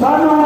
Sana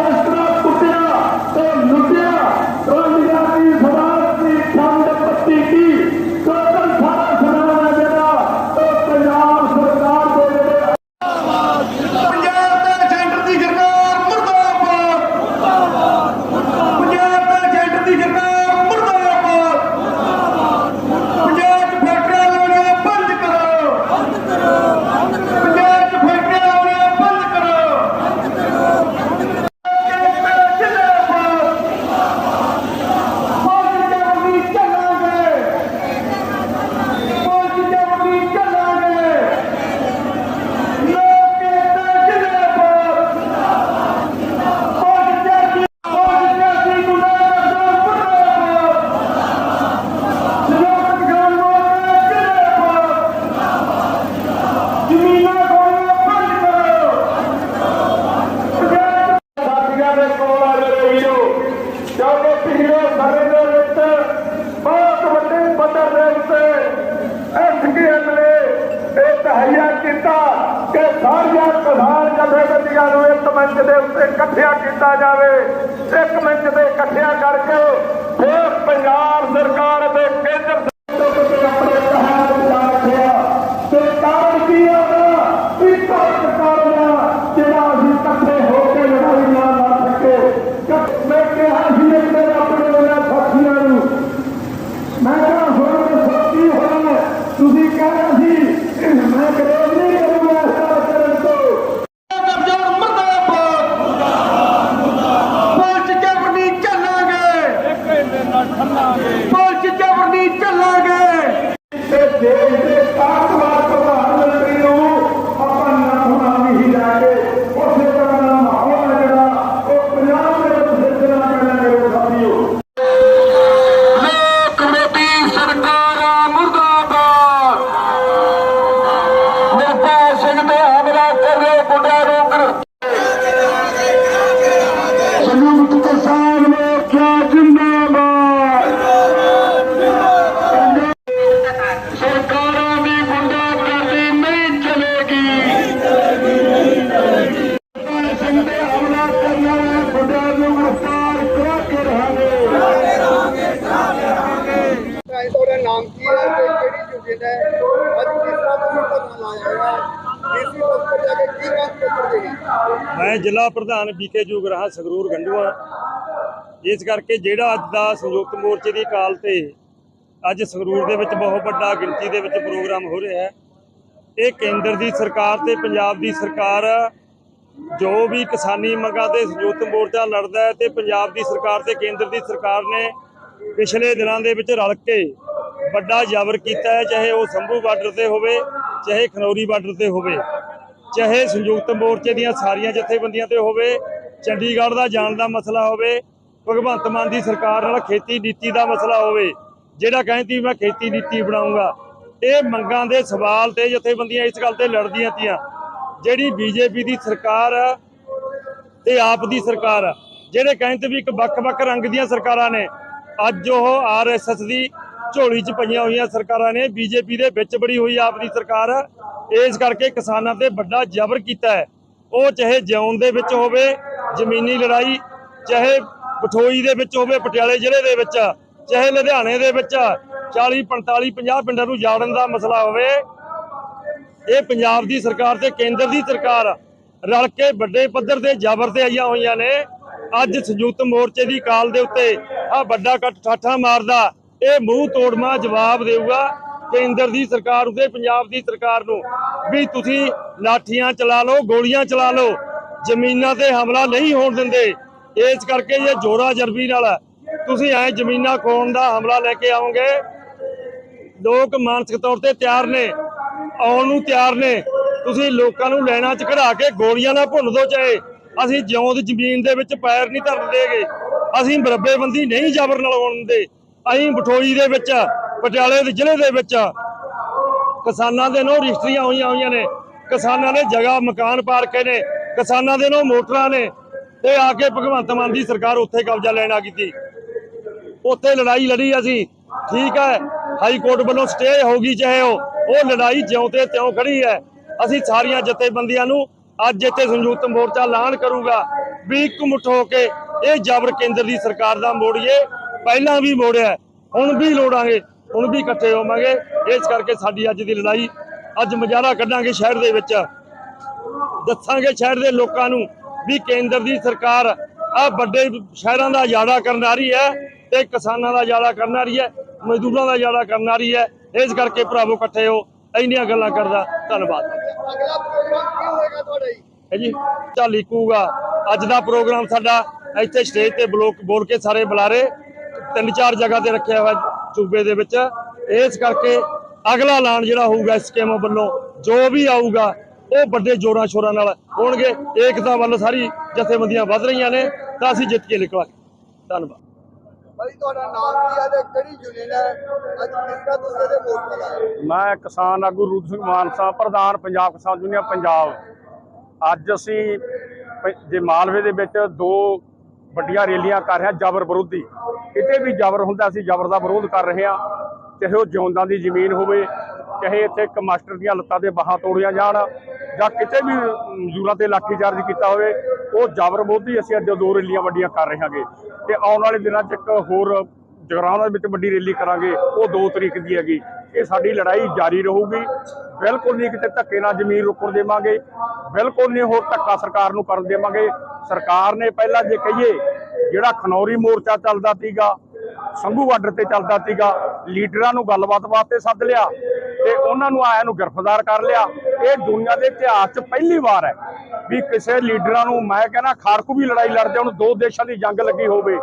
ਕੀਤਾ ਜਾਵੇ। ਇੱਕ ਮੰਚ ਤੇ ਇਕੱਠਿਆ ਕਰਕੇ ਫਿਰ ਪੰਜਾਬ ਸਰਕਾਰ ਦੇ ਕੇਂਦਰ ਸਰਕਾਰ ਆਪਣੇ ਤਹਿਤ ਬਚਾ ਰੱਖਿਆ ਤੇ ਕਾਰਨ ਕੀ ਹੋਣਾ ਇੱਕ ਕਾਰਨ ਜਿਹੜਾ ਅਸੀਂ ਇਕੱਠੇ ਹੋ ਕੇ ਲੜਾਈ ਨਾ ਲੜ ਸਕੇ ਕਿ ਮੈਂ ਕਿਹਾ ਸੀ ਇੱਕ ਦਿਨ ਆਪਣੇ ਉਹਨਾਂ ਸਾਥੀਆਂ ਨੂੰ ਮੈਂ ਕਿਹਾ ਹੁਣ ਸੱਚੀ ਹੋਣਾ ਤੁਸੀਂ ਕਹਿਣਾ ਸੀ ਮੈਂ ਕਰੇਜ ਨਹੀਂ ਕਰੂੰਗਾ ਇਸ ਤਰ੍ਹਾਂ ਕਰਨ ਤੋਂ ਕਬਜ਼ਾ ਮਰਦਾਬਾਦ ਪੁਲਿਸ ਜਬਰਨੀ ਚੱਲਾਂਗੇ ਪੁਲਿਸ ਜਬਰਨੀ ਚੱਲਾਂਗੇ ਤੇ ਦੇਸ਼ ਦੇ ਕਾਰਜਵਾਰ ਪ੍ਰਧਾਨ ਮੰਤਰੀ ਨੂੰ ਆਪਾਂ ਨਾਮ ਨਹੀਂ ਲਾ ਕੇ ਉਸੇ ਤਰ੍ਹਾਂ ਦਾ ਮਾਹੌਲ ਹੈ ਜਿਹੜਾ ਉਹ ਪੰਜਾਬ ਦੇ ਵਿੱਚ ਸਿਰਜਣਾ ਕਰਨਾ ਮੇਰੇ ਸਾਥੀਓ ਲੋਕ ਵਿਰੋਧੀ ਸਰਕਾਰਾਂ ਮੁਰਦਾਬਾਦ ਨਿਰਭੈ ਸਿੰਘ ਤੇ ਹਮਲਾ ਕਰ ਰਹੇ ਗੁੰਡਿਆਂ ਨੂੰ ਗ੍ਰਿਫਤਾਰ ਸੰਯੁਕਤ ਕਿਸਾਨ ਮੋਰਚਾ ਜਿੰਦਾਬਾਦ ਸਰਕਾਰਾਂ ਦੀ ਗੁੰਡਾਗਰਦੀ ਨਹੀਂ ਚਲੇਗੀ ਸਿੰਘ ਤੇ ਹਮਲਾ ਕਰਨ ਵਾਲੇ ਗੁੰਡਿਆਂ ਨੂੰ ਗ੍ਰਿਫਤਾਰ ਕਰਾ ਕੇ ਰਹਾਂਗੇ ਭਾਈ ਤੁਹਾਡਾ ਹੈ ਤੇ ਕਿਹੜੀ ਯੂਨੀਅਨ ਹੈ ਅੱਜ ਕਿਸ ਤਰ੍ਹਾਂ ਤੁਸੀਂ ਧਰਨਾ ਲਾਇਆ ਹੈ ਡੀਸੀ ਦਫ਼ਤਰ ਜਾ ਕੇ ਕੀ ਮੰਗ ਪੱਤਰ ਮੈਂ ਜ਼ਿਲ੍ਹਾ ਪ੍ਰਧਾਨ ਬੀਕੇ ਜੁਗਰਾਹਾ ਸੰਗਰੂਰ ਗੰਡੂਆ। ਇਸ ਕਰਕੇ ਜਿਹੜਾ ਅੱਜ ਦਾ ਸੰਯੁਕਤ ਮੋਰਚੇ ਦੀ ਕਾਲ ਤੇ ਅੱਜ ਸੰਗਰੂਰ ਦੇ ਵਿੱਚ ਬਹੁਤ ਵੱਡਾ ਗਿਣਤੀ ਦੇ ਵਿੱਚ ਪ੍ਰੋਗਰਾਮ ਹੋ ਰਿਹਾ ਹੈ। ਇਹ ਕੇਂਦਰ ਦੀ ਸਰਕਾਰ ਤੇ ਪੰਜਾਬ ਦੀ ਸਰਕਾਰ ਜੋ ਵੀ ਕਿਸਾਨੀ ਮੰਗਾਂ ਤੇ ਸੰਯੁਕਤ ਮੋਰਚਾ ਲੜਦਾ ਹੈ ਤੇ ਪੰਜਾਬ ਦੀ ਸਰਕਾਰ ਤੇ ਕੇਂਦਰ ਦੀ ਸਰਕਾਰ ਨੇ ਪਿਛਲੇ ਦਿਨਾਂ ਦੇ ਵਿੱਚ ਰਲ ਕੇ ਵੱਡਾ ਜ਼ਬਰ ਕੀਤਾ ਹੈ, ਚਾਹੇ ਉਹ ਸੰਭੂ ਬਾਰਡਰ ਤੇ ਹੋਵੇ, ਚਾਹੇ ਖਨੌਰੀ ਬਾਰਡਰ ਤੇ ਹੋਵੇ, ਚਾਹੇ ਸੰਯੁਕਤ ਮੋਰਚੇ ਦੀਆਂ ਸਾਰੀਆਂ ਜਥੇਬੰਦੀਆਂ ਤੇ ਹੋਵੇ, ਚੰਡੀਗੜ੍ਹ ਦਾ ਜਾਣ ਦਾ ਮਸਲਾ ਹੋਵੇ, ਭਗਵੰਤ ਮਾਨ ਦੀ ਸਰਕਾਰ ਨਾਲ ਖੇਤੀ ਨੀਤੀ ਦਾ ਮਸਲਾ ਹੋਵੇ, ਜਿਹੜਾ ਕਹਿੰਦੀ ਮੈਂ ਖੇਤੀ ਨੀਤੀ ਬਣਾਉਂਗਾ। ਇਹ ਮੰਗਾਂ ਦੇ ਸਵਾਲ ਤੇ ਜਥੇਬੰਦੀਆਂ ਇਸ ਗੱਲ ਤੇ ਲੜਦੀਆਂ ਤੀਆਂ, ਜਿਹੜੀ ਬੀਜੇਪੀ ਦੀ ਸਰਕਾਰ ਆ ਤੇ ਆਪ ਦੀ ਸਰਕਾਰ ਜਿਹੜੇ ਕਹਿੰਦੇ ਵੀ ਇੱਕ ਵੱਖ-ਵੱਖ ਰੰਗ ਦੀਆਂ ਸਰਕਾਰਾਂ ਨੇ, ਅੱਜ ਉਹ ਆਰਐਸਐਸ ਦੀ ਝੋਲੀ 'ਚ ਪਈਆਂ ਹੋਈਆਂ ਸਰਕਾਰਾਂ ਨੇ, ਬੀਜੇਪੀ ਦੇ ਵਿੱਚ ਬੜੀ ਹੋਈ ਆਪ ਦੀ ਸਰਕਾਰ, ਇਸ ਕਰਕੇ ਕਿਸਾਨਾਂ ਤੇ ਵੱਡਾ ਜ਼ਬਰ ਕੀਤਾ ਹੈ। ਉਹ ਚਾਹੇ ਜਿਉਣ ਦੇ ਵਿੱਚ ਹੋਵੇ, ਜ਼ਮੀਨੀ ਲੜਾਈ, ਚਾਹੇ ਪਠੋਈ ਦੇ ਵਿੱਚ ਹੋਵੇ, ਪਟਿਆਲੇ ਜ਼ਿਲ੍ਹੇ ਦੇ ਵਿੱਚ, ਚਾਹੇ ਲੁਧਿਆਣੇ ਦੇ ਵਿੱਚ 40 45 50 ਪਿੰਡਾਂ ਨੂੰ ਜਾੜਨ ਦਾ ਮਸਲਾ ਹੋਵੇ, ਇਹ ਪੰਜਾਬ ਦੀ ਸਰਕਾਰ ਤੇ ਕੇਂਦਰ ਦੀ ਸਰਕਾਰ ਰਲ ਕੇ ਵੱਡੇ ਪੱਧਰ ਤੇ ਜ਼ਬਰ ਤੇ ਆਈਆਂ ਹੋਈਆਂ ਨੇ। ਅੱਜ ਸੰਯੁਕਤ ਮੋਰਚੇ ਦੀ ਕਾਲ ਦੇ ਉੱਤੇ ਆ ਵੱਡਾ ਕੱਟ ਠਾਠਾ ਮਾਰਦਾ ਇਹ ਮੂੰਹ ਤੋੜਮਾ ਜਵਾਬ ਦੇਊਗਾ ਕੇਂਦਰ ਦੀ ਸਰਕਾਰ ਉਤੇ ਪੰਜਾਬ ਦੀ ਸਰਕਾਰ ਨੂੰ ਵੀ ਤੁਸੀਂ ਲਾਠੀਆਂ ਚਲਾ ਲਓ, ਗੋਲੀਆਂ ਚਲਾ ਲਓ, ਜ਼ਮੀਨਾਂ ਤੇ ਹਮਲਾ ਨਹੀਂ ਹੋਣ ਦਿੰਦੇ। ਇਸ ਕਰਕੇ ਇਹ ਜੋਰਾ ਜਰਬੀ ਨਾਲ ਤੁਸੀਂ ਐ ਜ਼ਮੀਨਾਂ ਖੋਣ ਦਾ ਹਮਲਾ ਲੈ ਕੇ ਆਓਗੇ। ਲੋਕ ਮਾਨਸਿਕ ਤੌਰ ਤੇ ਤਿਆਰ ਨੇ, ਆਉਣ ਨੂੰ ਤਿਆਰ ਨੇ। ਤੁਸੀਂ ਲੋਕਾਂ ਨੂੰ ਲੈਣਾ ਚ ਖੜਾ ਕੇ ਗੋਲੀਆਂ ਨਾਲ ਭੁੰਨ ਦੋ ਚਾਹੇ। ਅਸੀਂ ਜਿਉਂਦ ਜ਼ਮੀਨ ਦੇ ਵਿੱਚ ਪੈਰ ਨਹੀਂ ਧਰਨ ਦੇਗੇ। ਅਸੀਂ ਮਰੱਬੇਬੰਦੀ ਨਹੀਂ ਜ਼ਬਰ ਨਾਲ ਹੋਣ ਦਿੰਦੇ। ਅਸੀਂ ਬਠੋਈ ਦੇ ਵਿੱਚ, ਪਟਿਆਲੇ ਦੇ ਜ਼ਿਲ੍ਹੇ ਦੇ ਵਿੱਚ ਕਿਸਾਨਾਂ ਦੇ ਨੋ ਰਜਿਸਟਰੀਆਂ ਹੋਈਆਂ ਹੋਈਆਂ ਨੇ। ਕਿਸਾਨਾਂ ਨੇ ਜਗ੍ਹਾ, ਮਕਾਨ ਪਾਰਕੇ ਨੇ, ਕਿਸਾਨਾਂ ਦੇ ਨੋ ਮੋਟਰਾਂ ਨੇ ਤੇ ਆ ਕੇ ਭਗਵੰਤ ਮਾਨ ਦੀ ਸਰਕਾਰ ਉੱਥੇ ਕਬਜ਼ਾ ਲੈਣਾ ਕੀਤੀ ਉੱਥੇ ਲੜਾਈ ਲੜੀ ਅਸੀਂ, ਠੀਕ ਹੈ, ਹਾਈ ਕੋਰਟ ਵੱਲੋਂ ਸਟੇ ਹੋ ਗਈ ਚਾਹੇ ਉਹ ਉਹ ਲੜਾਈ ਜਿਉਂ ਤੇ ਤਿਉਂ ਖੜੀ ਹੈ। ਅਸੀਂ ਸਾਰੀਆਂ ਜਥੇਬੰਦੀਆਂ ਨੂੰ ਅੱਜ ਇੱਥੇ ਸੰਯੁਕਤ ਮੋਰਚਾ ਐਲਾਨ ਕਰੂਗਾ ਵੀ ਇੱਕ ਮੁੱਠ ਹੋ ਕੇ ਇਹ ਜਬਰ ਕੇਂਦਰ ਦੀ ਸਰਕਾਰ ਦਾ ਮੋੜੀਏ ਪਹਿਲਾਂ ਵੀ ਮੋੜਿਆ ਹੁਣ ਵੀ ਲੋੜਾਂਗੇ ਹੁਣ ਵੀ ਇਕੱਠੇ ਹੋਵਾਂਗੇ। ਇਸ ਕਰਕੇ ਸਾਡੀ ਅੱਜ ਦੀ ਲੜਾਈ ਅੱਜ ਮਜਾਰਾ ਕੱਢਾਂਗੇ ਸ਼ਹਿਰ ਦੇ ਵਿੱਚ। ਦੱਸਾਂਗੇ ਸ਼ਹਿਰ ਦੇ ਲੋਕਾਂ ਨੂੰ ਵੀ ਕੇਂਦਰ ਦੀ ਸਰਕਾਰ ਆ ਵੱਡੇ ਸ਼ਹਿਰਾਂ ਦਾ ਉਜਾੜਾ ਕਰਨ ਆ ਰਹੀ ਹੈ ਤੇ ਕਿਸਾਨਾਂ ਦਾ ਉਜਾੜਾ ਕਰਨ ਆ ਰਹੀ ਹੈ ਮਜ਼ਦੂਰਾਂ ਦਾ ਉਜਾੜਾ ਕਰਨ ਆ ਰਹੀ ਹੈ। ਇਸ ਕਰਕੇ ਭਰਾਵੋ ਇਕੱਠੇ ਹੋ ਇੰਨੀਆਂ ਗੱਲਾਂ ਕਰਦਾ ਧੰਨਵਾਦ। ਅਗਲਾ ਪ੍ਰੋਗਰਾਮ ਕੀ ਹੋਏਗਾ ਤੁਹਾਡਾ ਜੀ? ਚੱਲ ਲਿਖੂਗਾ ਅੱਜ ਦਾ ਪ੍ਰੋਗਰਾਮ ਸਾਡਾ ਇੱਥੇ ਸਟੇਜ ਤੇ ਬਲੋਕ ਬੋਲ ਕੇ ਸਾਰੇ ਬੁਲਾਰੇ ਤਿੰਨ ਚਾਰ ਜਗ੍ਹਾ ਤੇ ਰੱਖਿਆ ਹੋਇਆ ਸੂਬੇ ਦੇ ਵਿੱਚ। ਇਸ ਕਰਕੇ ਅਗਲਾ ਐਲਾਨ ਜਿਹੜਾ ਹੋਊਗਾ ਸਕੀਮ ਵੱਲੋਂ ਜੋ ਵੀ ਆਊਗਾ ਉਹ ਵੱਡੇ ਜੋਰਾਂ ਸ਼ੋਰਾਂ ਨਾਲ ਹੋਣਗੇ। ਏਕਤਾ ਵੱਲ ਸਾਰੀ ਜਥੇਬੰਦੀਆਂ ਵੱਧ ਰਹੀਆਂ ਨੇ ਤਾਂ ਅਸੀਂ ਜਿੱਤ ਕੇ ਨਿਕਲਾਂਗੇ। ਧੰਨਵਾਦ। ਭਾਈ ਤੁਹਾਡਾ ਨਾਮ ਕੀ ਹੈ ਤੇ ਕਿਹੜੀ ਯੂਨੀਅਨ ਹੈ? ਅੱਜ ਕਿਸ ਤਰ੍ਹਾਂ ਤੁਸੀਂ ਇਹਦੇ ਮੋਰਚਾ ਲਾਇਆ ਮੈਂ ਕਿਸਾਨ ਆਗੂ ਰੂਪ ਸਿੰਘ ਮਾਨਸਾ ਪ੍ਰਧਾਨ ਪੰਜਾਬ ਕਿਸਾਨ ਯੂਨੀਅਨ ਪੰਜਾਬ। ਅੱਜ ਅਸੀਂ ਜੇ ਮਾਲਵੇ ਦੇ ਵਿੱਚ ਦੋ ਵੱਡੀਆਂ ਰੈਲੀਆਂ ਕਰ ਰਿਹਾ ਜਬਰ ਵਿਰੋਧੀ। ਕਿਤੇ ਵੀ ਜਬਰ ਹੁੰਦਾ ਅਸੀਂ ਜਬਰ ਦਾ ਵਿਰੋਧ ਕਰ ਰਹੇ ਹਾਂ। ਚਾਹੇ ਉਹ ਜਿਉਂਦਾਂ ਦੀ ਜ਼ਮੀਨ ਹੋਵੇ, ਚਾਹੇ ਇੱਥੇ ਇੱਕ ਮਾਸਟਰ ਦੀਆਂ ਲੱਤਾਂ ਦੇ ਬਾਹਾਂ ਤੋੜੀਆਂ ਜਾਣ ਜਾਂ ਕਿਤੇ ਵੀ ਮਜ਼ਦੂਰਾਂ ਤੇ ਲਾਠੀਚਾਰਜ ਕੀਤਾ ਹੋਵੇ, ਉਹ ਜਬਰ ਵਿਰੋਧੀ ਅਸੀਂ ਅੱਜ ਦੋ ਰੈਲੀਆਂ ਵੱਡੀਆਂ ਕਰ ਰਹੇ ਹਾਂਗੇ। ਤੇ ਆਉਣ ਵਾਲੇ ਦਿਨਾਂ 'ਚ ਇੱਕ ਹੋਰ ਜਗਰਾਉਂ ਦੇ ਵਿੱਚ ਵੱਡੀ ਰੈਲੀ ਕਰਾਂਗੇ, ਉਹ 2 ਤਰੀਕ ਦੀ ਹੈਗੀ। ਇਹ ਸਾਡੀ ਲੜਾਈ ਜਾਰੀ ਰਹੂਗੀ। ਬਿਲਕੁਲ ਨਹੀਂ ਕਿਤੇ ਧੱਕੇ ਨਾਲ ਜ਼ਮੀਨ ਰੁਕਣ ਦੇਵਾਂਗੇ। ਬਿਲਕੁਲ ਨਹੀਂ ਹੋਰ ਧੱਕਾ ਸਰਕਾਰ ਨੂੰ ਕਰਨ ਦੇਵਾਂਗੇ। ਸਰਕਾਰ ਨੇ ਪਹਿਲਾਂ ਜੇ ਕਹੀਏ, ਜਿਹੜਾ ਖਨੌਰੀ ਮੋਰਚਾ ਚੱਲਦਾ ਸੀਗਾ, ਸੰਘੂ ਬਾਰਡਰ ਤੇ ਚੱਲਦਾ ਸੀਗਾ, ਲੀਡਰਾਂ ਨੂੰ ਗੱਲਬਾਤ ਵਾਸਤੇ ਸੱਦ ਲਿਆ ਤੇ ਉਹਨਾਂ ਨੂੰ ਆਇਆਂ ਨੂੰ ਗ੍ਰਿਫਤਾਰ ਕਰ ਲਿਆ। ਇਹ ਦੁਨੀਆ ਦੇ ਇਤਿਹਾਸ 'ਚ ਪਹਿਲੀ ਵਾਰ ਹੈ ਵੀ ਕਿਸੇ ਲੀਡਰਾਂ ਨੂੰ ਮੈਂ ਕਹਿੰਦਾ ਖਾਰਕੂ ਵੀ ਲੜਾਈ ਲੜਦੇ ਹੁਣ, ਦੋ ਦੇਸ਼ਾਂ ਦੀ ਜੰਗ ਲੱਗੀ ਹੋਵੇ,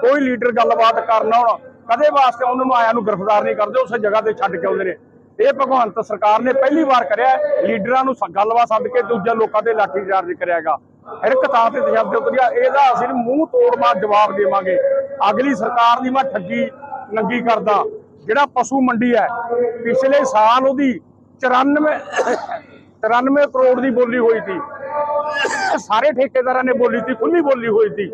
ਕੋਈ ਲੀਡਰ ਗੱਲਬਾਤ ਕਰਨਾ ਆਉਣ, ਕਦੇ ਵਾਸਤੇ ਉਹਨਾਂ ਨੂੰ ਆਇਆਂ ਨੂੰ ਗ੍ਰਿਫਤਾਰ ਨਹੀਂ ਕਰਦੇ, ਉਸੇ ਜਗ੍ਹਾ ਤੇ ਛੱਡ ਕੇ ਆਉਂਦੇ ਨੇ। ਇਹ ਭਗਵੰਤ ਸਰਕਾਰ ਨੇ ਪਹਿਲੀ ਵਾਰ ਕਰਿਆ, ਲੀਡਰਾਂ ਨੂੰ ਗੱਲਬਾਤ ਸੱਦ ਕੇ ਦੂਜੇ ਲੋਕਾਂ ਤੇ ਲਾਠੀਚਾਰਜ ਕਰਿਆਗਾ ਹਰ ਤੇ ਤਸ਼ੱਦਦ ਉਤਰਿਆ ਇਹਦਾ ਅਸੀਂ ਮੂੰਹ ਤੋੜਵਾ ਜਵਾਬ ਦੇਵਾਂਗੇ। ਅਗਲੀ ਸਰਕਾਰ ਦੀ ਮੈਂ ਠੱਗੀ ਨੰਗੀ ਕਰਦਾ, ਜਿਹੜਾ ਪਸ਼ੂ ਮੰਡੀ ਹੈ, ਪਿਛਲੇ ਸਾਲ ਉਹਦੀ 94 93 ਕਰੋੜ ਦੀ ਬੋਲੀ ਹੋਈ ਸੀ। ਸਾਰੇ ਠੇਕੇਦਾਰਾਂ ਨੇ ਬੋਲੀ ਸੀ ਖੁੱਲੀ ਬੋਲੀ ਹੋਈ ਸੀ।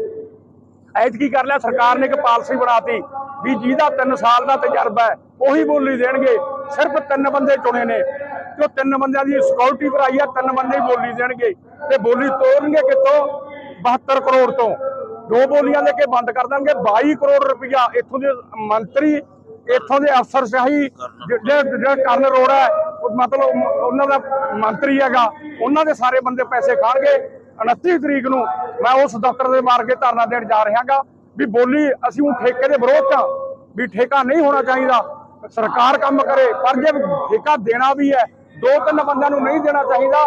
ਐਤ ਕੀ ਕਰ ਲਿਆ, ਸਰਕਾਰ ਨੇ ਇੱਕ ਪਾਲਿਸੀ ਬਣਾਤੀ ਵੀ ਜਿਹਦਾ 3 ਸਾਲ ਦਾ ਤਜਰਬਾ ਹੈ, ਉਹੀ ਬੋਲੀ ਦੇਣਗੇ, ਸਿਰਫ ਤਿੰਨ ਬੰਦੇ ਚੁਣੇ ਨੇ। ਜੋ ਤਿੰਨ ਬੰਦਿਆਂ ਦੀ ਸਿਕਿਉਰਿਟੀ ਕਰਾਈ ਆ ਤਿੰਨ ਬੰਦੇ ਹੀ ਬੋਲੀ ਦੇਣਗੇ ਤੇ ਬੋਲੀ ਤੋੜਨਗੇ ਕਿੱਥੋਂ? 72 ਕਰੋੜ ਤੋਂ। ਦੋ ਬੋਲੀਆਂ ਦੇ ਕੇ ਬੰਦ ਕਰ ਦੇਣਗੇ 22 ਕਰੋੜ ਰੁਪਇਆ ਇੱਥੋਂ ਦੇ ਮੰਤਰੀ ਇੱਥੋਂ ਦੇ ਅਫਸਰ ਸ਼ਾਹੀ ਜਿਹੜਾ ਕਰਨ ਅਰੋੜਾ ਹੈ, ਮਤਲਬ ਉਹਨਾਂ ਦਾ ਮੰਤਰੀ ਹੈਗਾ ਉਹਨਾਂ ਦੇ ਸਾਰੇ ਬੰਦੇ ਪੈਸੇ ਖਾਣਗੇ। 29 ਤਰੀਕ ਨੂੰ ਮੈਂ ਉਸ ਦਫ਼ਤਰ ਦੇ ਮਾਰ ਕੇ ਧਰਨਾ ਦੇਣ ਜਾ ਰਿਹਾਗਾ ਵੀ ਬੋਲੀ ਅਸੀਂ ਹੁਣ ਠੇਕੇ ਦੇ ਵਿਰੋਧ ਚ ਹਾਂ, ਵੀ ਠੇਕਾ ਨਹੀਂ ਹੋਣਾ ਚਾਹੀਦਾ। ਸਰਕਾਰ ਕੰਮ ਕਰੇ ਪਰ ਜੇ ਠੇਕਾ ਦੇਣਾ ਵੀ ਹੈ ਦੋ ਤਿੰਨ ਬੰਦਿਆਂ ਨੂੰ ਨਹੀਂ ਦੇਣਾ ਚਾਹੀਦਾ।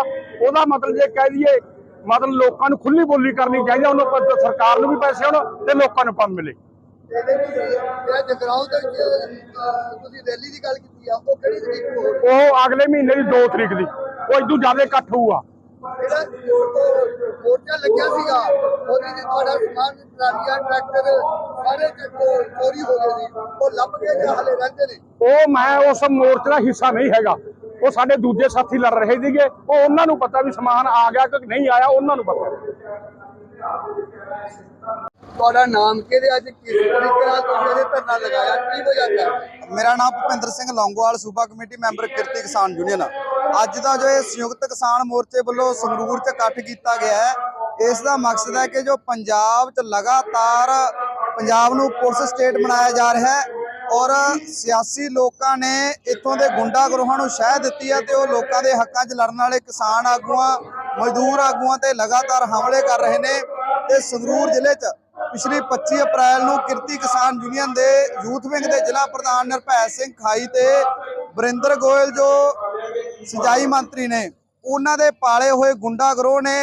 ਉਹਦਾ ਮਤਲਬ ਜੇ ਕਹਿ ਦਈਏ ਮਤਲਬ ਲੋਕਾਂ ਨੂੰ ਖੁੱਲੀ ਬੋਲੀ ਕਰਨੀ ਚਾਹੀਦੀ ਉਹਨੂੰ ਪ- ਸਰਕਾਰ ਨੂੰ ਵੀ ਪੈਸੇ ਹੋਣ ਤੇ ਲੋਕਾਂ ਨੂੰ ਕੰਮ ਮਿਲੇ। ਇਹਦੇ ਵਿੱਚ ਜਿਹੜਾ ਜਗਰਾਉਂ ਦੇ ਵਿੱਚ ਅਹ, ਤੁਸੀਂ ਰੈਲੀ ਦੀ ਗੱਲ ਕੀਤੀ ਆ ਉਹ ਕਿਹੜੀ ਤਰੀਕ ਨੂੰ ਹੋਊਗੀ? ਉਹ ਅਗਲੇ ਮਹੀਨੇ ਦੀ 2 ਤਰੀਕ ਦੀ। ਉਹ ਇਦੋਂ ਜ਼ਿਆਦਾ ਇਕੱਠ ਹੋਊਗਾ। ਜਿਹੜਾ ਮੋਰਚਾ ਲੱਗਿਆ ਸੀਗਾ ਉਹਦੇ ਵਿੱਚ ਤੁਹਾਡਾ ਸਮਾਨ ਟਰਾਲੀਆਂ ਟਰੈਕਟਰ ਸਾਰੇ ਚੋਰੀ ਹੋ ਗਏ ਸੀ। ਉਹ ਲੱਭ ਕੇ ਜਾਂ ਹਲੇ ਰਹਿੰਦੇ ਨੇ? ਉਹ ਮੈਂ ਉਸ ਮੋਰਚੇ ਦਾ ਹਿੱਸਾ ਨਹੀਂ ਹੈਗਾ। ਉਹ ਸਾਡੇ ਦੂਜੇ ਸਾਥੀ ਲੜ ਰਹੇ ਸੀਗੇ। ਉਹ ਉਹਨਾਂ ਨੂੰ ਪਤਾ ਵੀ ਸਮਾਨ ਆ ਗਿਆ ਕਿ ਨਹੀਂ ਆਇਆ ਉਹਨਾਂ ਨੂੰ ਪਤਾ। ਤੁਹਾਡਾ ਨਾਮ ਕਿਹਦੇ ਅੱਜ ਕਿਸ ਤਰੀਕੇ ਨਾਲ ਤੁਸੀਂ ਇਹਦੇ ਧਰਨਾ ਲਗਾਇਆ? ਕੀ ਵਜ੍ਹਾ ਹੈ? ਮੇਰਾ ਨਾਮ ਭੁਪਿੰਦਰ ਸਿੰਘ ਲੌਂਗੋਵਾਲ ਸੂਬਾ committee member Kirti Kisan union ਅੱਜ ਦਾ ਜੋ ਇਹ ਸੰਯੁਕਤ ਕਿਸਾਨ ਮੋਰਚੇ ਵੱਲੋਂ ਸੰਗਰੂਰ 'ਚ ਇਕੱਠ ਕੀਤਾ ਗਿਆ ਹੈ ਇਸ ਦਾ ਮਕਸਦ ਹੈ ਕਿ ਜੋ ਪੰਜਾਬ 'ਚ ਲਗਾਤਾਰ ਪੰਜਾਬ ਨੂੰ ਪੁਲਿਸ ਸਟੇਟ ਬਣਾਇਆ ਜਾ ਰਿਹਾ ਹੈ ਔਰ ਸਿਆਸੀ ਲੋਕਾਂ ਨੇ ਇੱਥੋਂ ਦੇ ਗੁੰਡਾ ਗਰੋਹਾਂ ਨੂੰ ਸ਼ਹਿ ਦਿੱਤੀ ਹੈ ਤੇ ਉਹ ਲੋਕਾਂ ਦੇ ਹੱਕਾਂ 'ਚ ਲੜਨ ਵਾਲੇ ਕਿਸਾਨ ਆਗੂਆਂ, ਮਜ਼ਦੂਰ ਆਗੂਆਂ ਤੇ ਲਗਾਤਾਰ ਹਮਲੇ ਕਰ ਰਹੇ ਨੇ ਤੇ ਸੰਗਰੂਰ ਜ਼ਿਲ੍ਹੇ 'ਚ ਪਿਛਲੀ 25 ਅਪ੍ਰੈਲ ਨੂੰ ਕਿਰਤੀ ਕਿਸਾਨ ਯੂਨੀਅਨ ਦੇ ਯੂਥ ਵਿੰਗ ਦੇ ਜ਼ਿਲ੍ਹਾ ਪ੍ਰਧਾਨ ਨਿਰਭੈ ਸਿੰਘ ਖਾਈ ਤੇ ਵਰਿੰਦਰ ਗੋਇਲ ਜੋ ਸਿੰਜਾਈ ਮੰਤਰੀ ਨੇ, ਉਹਨਾਂ ਦੇ ਪਾਲੇ ਹੋਏ ਗੁੰਡਾ ਗਰੋਹ ਨੇ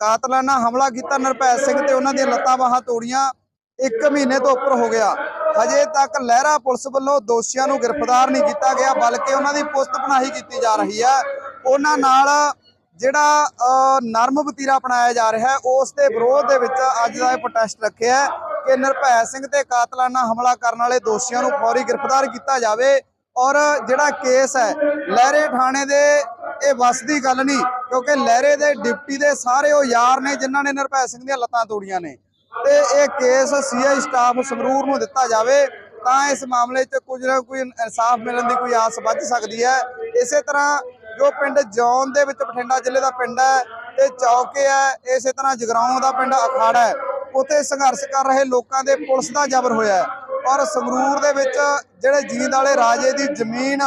ਕਾਤਲਾਨਾ ਹਮਲਾ ਕੀਤਾ ਨਿਰਭੈ ਸਿੰਘ ਤੇ ਉਹਨਾਂ ਦੀਆਂ ਲੱਤਾਂ ਬਾਹਾਂ ਤੋੜੀਆਂ। ਇੱਕ ਮਹੀਨੇ ਤੋਂ ਉੱਪਰ ਹੋ ਗਿਆ। ਅਜੇ ਤੱਕ ਲਹਿਰਾ ਪੁਲਿਸ ਵੱਲੋਂ ਦੋਸ਼ੀਆਂ ਨੂੰ ਗ੍ਰਿਫਤਾਰ ਨਹੀਂ ਕੀਤਾ ਗਿਆ, ਬਲਕਿ ਉਹਨਾਂ ਦੀ ਪੁਸਤ ਪਨਾਹੀ ਕੀਤੀ ਜਾ ਰਹੀ ਹੈ। ਉਹਨਾਂ ਨਾਲ ਜਿਹੜਾ ਨਰਮ ਵਤੀਰਾ ਅਪਣਾਇਆ ਜਾ ਰਿਹਾ ਹੈ, ਉਸ ਦੇ ਵਿਰੋਧ ਦੇ ਵਿੱਚ ਅੱਜ ਦਾ ਇਹ ਪ੍ਰੋਟੈਸਟ ਰੱਖਿਆ ਕਿ ਨਿਰਭੈ ਸਿੰਘ ਤੇ ਕਾਤਲਾਨਾ ਹਮਲਾ ਕਰਨ ਵਾਲੇ ਦੋਸ਼ੀਆਂ ਨੂੰ ਫੌਰੀ ਗ੍ਰਿਫਤਾਰ ਕੀਤਾ ਜਾਵੇ। ਔਰ ਜਿਹੜਾ ਕੇਸ ਹੈ, ਲਹਿਰੇ ਥਾਣੇ ਦੇ, ਇਹ ਵਸ ਦੀ ਗੱਲ ਨਹੀਂ, ਕਿਉਂਕਿ ਲਹਿਰੇ ਦੇ ਡਿਪਟੀ ਦੇ ਸਾਰੇ ਉਹ ਯਾਰ ਨੇ ਜਿਨ੍ਹਾਂ ਨੇ ਨਿਰਭੈ ਸਿੰਘ ਦੀਆਂ ਲੱਤਾਂ ਤੋੜੀਆਂ ਨੇ। ਤੇ ਇਹ ਕੇਸ ਸੀਆਈ ਸਟਾਫ ਸੰਗਰੂਰ ਨੂੰ ਦਿੱਤਾ ਜਾਵੇ, ਤਾਂ ਇਸ ਮਾਮਲੇ 'ਚ ਕੁਝ ਨਾ ਕੋਈ ਇਨਸਾਫ ਮਿਲਣ ਦੀ ਕੋਈ ਆਸ ਵੱਧ ਸਕਦੀ ਹੈ। ਇਸੇ ਤਰ੍ਹਾਂ ਜੋ ਪਿੰਡ ਜੌਨ ਦੇ ਵਿੱਚ ਬਠਿੰਡਾ ਜ਼ਿਲ੍ਹੇ ਦਾ ਪਿੰਡ ਹੈ, ਤੇ ਚੌਕੇ ਹੈ, ਇਸੇ ਤਰ੍ਹਾਂ ਜਗਰਾਉਂ ਦਾ ਪਿੰਡ ਅਖਾੜਾ ਹੈ, ਉੱਥੇ ਸੰਘਰਸ਼ ਕਰ ਰਹੇ ਲੋਕਾਂ ਦੇ ਪੁਲਿਸ ਦਾ ਜ਼ਬਰ ਹੋਇਆ ਔਰ ਸੰਗਰੂਰ ਦੇ ਵਿੱਚ ਜਿਹੜੇ ਜੀਂਦ ਵਾਲੇ ਰਾਜੇ ਦੀ ਜ਼ਮੀਨ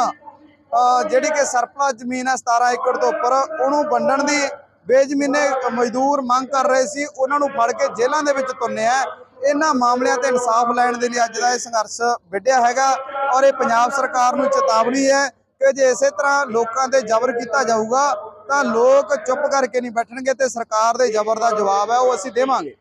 ਜਿਹੜੀ ਕਿ ਸਰਪਲਾ ਜ਼ਮੀਨ ਹੈ 17 ਏਕੜ ਤੋਂ ਉੱਪਰ, ਉਹਨੂੰ ਵੰਡਣ ਦੀ ਬੇਜ਼ਮੀਨੇ ਮਜ਼ਦੂਰ ਮੰਗ ਕਰ ਰਹੇ ਸੀ, ਉਹਨਾਂ ਨੂੰ ਫੜ ਕੇ ਜੇਲ੍ਹਾਂ ਦੇ ਵਿੱਚ ਤੁੰਨਿਆ ਇਹਨਾਂ ਮਾਮਲਿਆਂ ਤੇ ਇਨਸਾਫ ਲੈਣ ਦੇ ਲਈ ਅੱਜ ਦਾ ਇਹ ਸੰਘਰਸ਼ ਵਿੱਢਿਆ ਹੈਗਾ ਔਰ ਇਹ ਪੰਜਾਬ ਸਰਕਾਰ ਨੂੰ ਚੇਤਾਵਨੀ ਹੈ ਕਿ ਜੇ ਇਸੇ ਤਰ੍ਹਾਂ ਲੋਕਾਂ ਤੇ ਜ਼ਬਰ ਕੀਤਾ ਜਾਊਗਾ, ਤਾਂ ਲੋਕ ਚੁੱਪ ਕਰਕੇ ਨਹੀਂ ਬੈਠਣਗੇ ਤੇ ਸਰਕਾਰ ਦੇ ਜ਼ਬਰ ਦਾ ਜਵਾਬ ਹੈ, ਉਹ ਅਸੀਂ ਦੇਵਾਂਗੇ।